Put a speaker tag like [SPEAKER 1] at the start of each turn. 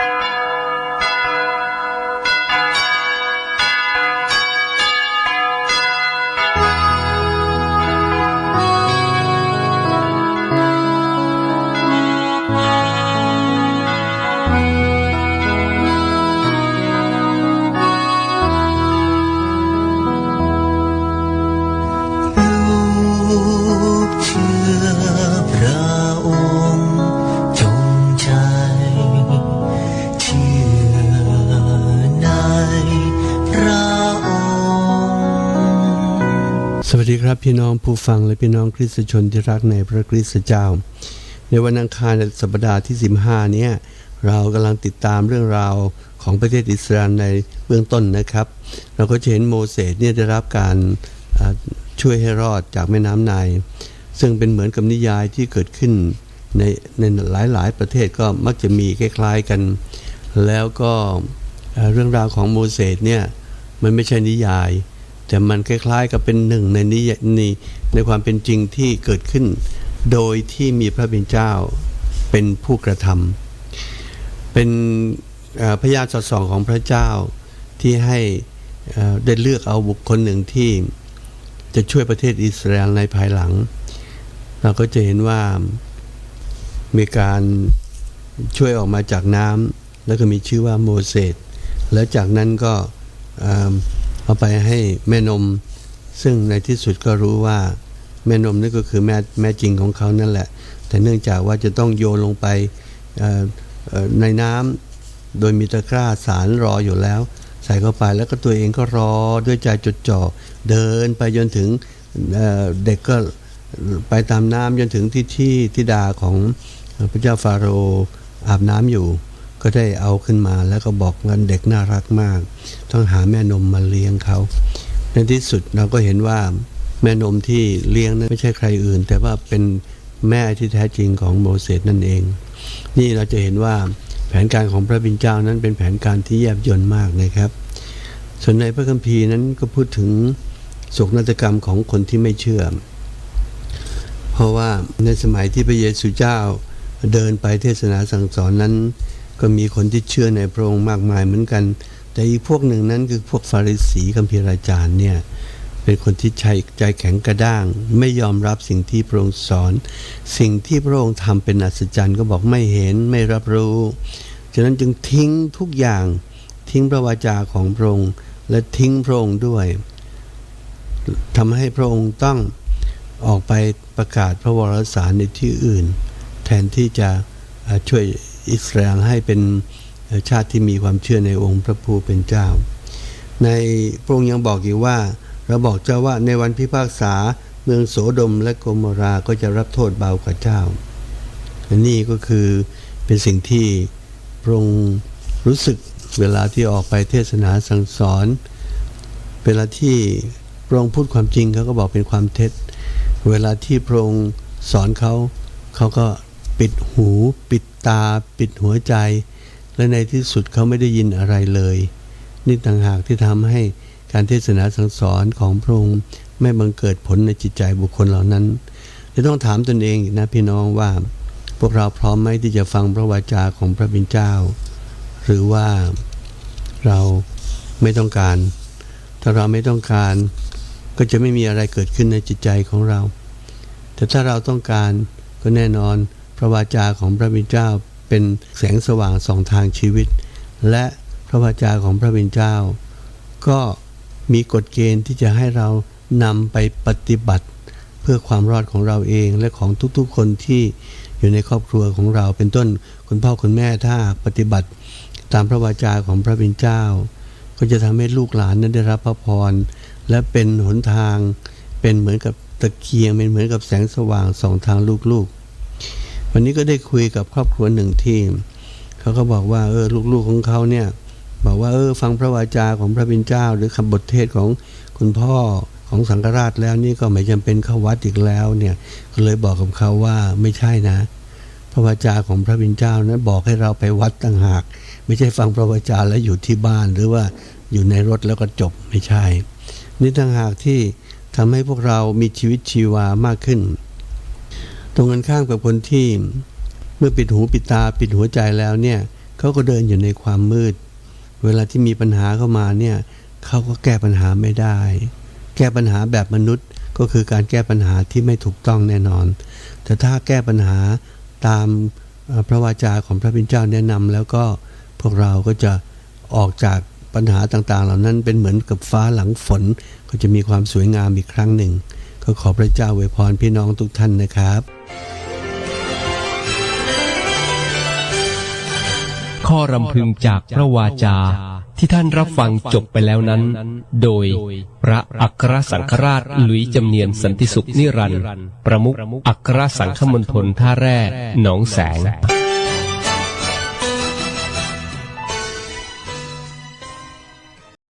[SPEAKER 1] ลู
[SPEAKER 2] วัสดีครับพี่น้องผู้ฟังและพี่น้องคริสตชนที่รักในพระคริสตเจ้า ในวันอังคารสัปดาห์ที่ 15เนี่ยเรากำลังติดตามเรื่องราวของประเทศอิสราเอลในเบื้องต้นนะครับ เราก็จะเห็นโมเสสเนี่ยได้รับการช่วยให้รอดจากแม่น้ำไนายซึ่งเป็นเหมือนกับนิยายที่เกิดขึ้นในในหลายๆ ประเทศก็มักจะมีคล้ายๆกัน แล้วก็เรื่องราวของโมเสสเนี่ยมันไม่ใช่นิยาย แต่มันคล้ายๆกับเป็นหนึ่งในนิยในในความเป็นจริงที่เกิดขึ้น โดยที่มีพระเป็นเจ้าเป็นผู้กระทำเป็นพยานสอดส่องของพระเจ้าที่ให้ได้เลือกเอาบุคคลหนึ่งที่จะช่วยประเทศอิสราเอลในภายหลัง เราก็จะเห็นว่ามีการช่วยออกมาจากน้ำแล้วก็มีชื่อว่าโมเสสแล้วจากนั้นก็ เอาไปให้แม่นม ซึ่งในที่สุดก็รู้ว่าแม่นมนี่ก็คือแม่แม่จริงของเขานั่นแหละ แต่เนื่องจากว่าจะต้องโยนลงไปในน้ำโดยมีตะกร้าสารรออยู่แล้ว ใส่เข้าไปแล้วก็ตัวเองก็รอด้วยใจจดจ่อเดินไปจนถึงเเด็กก็ไปตามน้ำจนถึงที่ที่ทิดาของพระเจ้าฟาโรอาบน้ำอยู่ ก็ได้เอาขึ้นมาแล้วก็บอกว่าเด็กน่ารักมาก ต้องหาแม่นมมาเลี้ยงเขา ในที่สุดเราก็เห็นว่าแม่นมที่เลี้ยงนั้นไม่ใช่ใครอื่น แต่ว่าเป็นแม่ที่แท้จริงของโมเสสนั่นเอง นี่เราจะเห็นว่าแผนการของพระบิดเจ้านั้นเป็นแผนการที่แยบยลมากนะครับ ส่วนในพระคัมภีร์นั้นก็พูดถึงโศกนาฏกรรมของคนที่ไม่เชื่อ เพราะว่าในสมัยที่พระเยซูเจ้าเดินไปเทศนาสั่งสอนนั้น ก็มีคนที่เชื่อในพระองค์มากมายเหมือนกัน แต่อีกพวกหนึ่งนั้นคือพวกฟาริสีคัมภีราจารย์เนี่ยเป็นคนที่ใจใจแข็งกระด้าง ไม่ยอมรับสิ่งที่พระองค์สอน สิ่งที่พระองค์ทำเป็นอัศจรรย์ก็บอกไม่เห็นไม่รับรู้ฉะนั้นจึงทิ้งทุกอย่างทิ้งพระวาจาของพระองค์และทิ้งพระองค์ด้วยทำให้พระองค์ต้องออกไปประกาศพระวรสารในที่อื่น แทนที่จะช่วย อิสราเอลให้เป็นชาติที่มีความเชื่อในองค์พระผู้เป็นเจ้า ในพระองค์ยังบอกอีกว่า เราบอกเจ้าว่าในวันพิพากษาเมืองโสดมและโกมราก็จะรับโทษเบากว่าเจ้าและนี่ก็คือเป็นสิ่งที่พระองค์รู้สึกเวลาที่ออกไปเทศนาสั่งสอน เวลาที่พระองค์พูดความจริงเขาก็บอกเป็นความเท็จ เวลาที่พระองค์สอนเขาเขาก็ ปิดหู ปิดตา ปิดหัวใจ และในที่สุดเขาไม่ได้ยินอะไรเลย นี่ต่างหากที่ทำให้การเทศนาสั่งสอนของพระองค์ไม่บังเกิดผลในจิตใจบุคคลเหล่านั้นจะต้องถามตนเองนะพี่น้องว่า พวกเราพร้อมไหมที่จะฟังพระวาจาของพระบิดเจ้า หรือว่าเราไม่ต้องการ ถ้าเราไม่ต้องการก็จะไม่มีอะไรเกิดขึ้นในจิตใจของเรา แต่ถ้าเราต้องการก็แน่นอน ระวาจาของพระบิดเจ้าเป็นแสงสว่างสองทางชีวิต และพระวาจาของพระบิดเจ้า ก็มีกฎเกณฑ์ที่จะให้เรานำไปปฏิบัติ เพื่อความรอดของเราเองและของทุกๆคนที่อยู่ในครอบครัวของเราเป็นต้นคุณพ่อคุณแม่ถ้าปฏิบัติ ตามพระวาจาของพระบิดเจ้า ก็จะทำให้ลูกหลานนั้นได้รับพระพร และเป็นหนทางเป็นเหมือนกับตะเกียงเป็นเหมือนกับแสงสว่างสองทางลูกๆ วันนี้ก็ได้คุยกับครอบครัวหนึ่งที่เขาก็บอกว่าเออลูกๆของเขาเนี่ยบอกว่าเออฟังพระวาจาของพระบิดเจ้า หรือคำบทเทศของคุณพ่อของสังฆราชแล้วนี่ก็ไม่จำเป็นเข้าวัดอีกแล้วเนี่ยก็เลยบอกกับเขาว่าไม่ใช่นะ พระวาจาของพระบิดเจ้านั้นบอกให้เราไปวัดต่างหาก ไม่ใช่ฟังพระวาจาแล้วอยู่ที่บ้านหรือว่าอยู่ในรถแล้วก็จบไม่ใช่ นี่ต่างหากที่ทำให้พวกเรามีชีวิตชีวามากขึ้น ตรงกันข้ามกับคนที่เมื่อปิดหูปิดตาปิดหัวใจแล้วเนี่ยเขาก็เดินอยู่ในความมืด เวลาที่มีปัญหาเข้ามาเนี่ยเขาก็แก้ปัญหาไม่ได้ แก้ปัญหาแบบมนุษย์ก็คือการแก้ปัญหาที่ไม่ถูกต้องแน่นอน แต่ถ้าแก้ปัญหาตามพระวาจาของพระพิณเจ้าแนะนำแล้วก็พวกเราก็จะออกจากปัญหาต่างๆ เหล่านั้นเป็นเหมือนกับฟ้าหลังฝนก็จะมีความสวยงามอีกครั้งหนึ่ง ก็ขอพระเจ้าอวยพรพี่น้องทุกท่านนะครับ
[SPEAKER 3] ข้อรำพึงจากพระวาจาที่ท่านรับฟังจบไปแล้วนั้น โดยพระอัครสังฆราชหลุยจำเนียนสันติสุขนิรันดร์ประมุขอัครสังฆมณฑลท่าแร่หนองแสง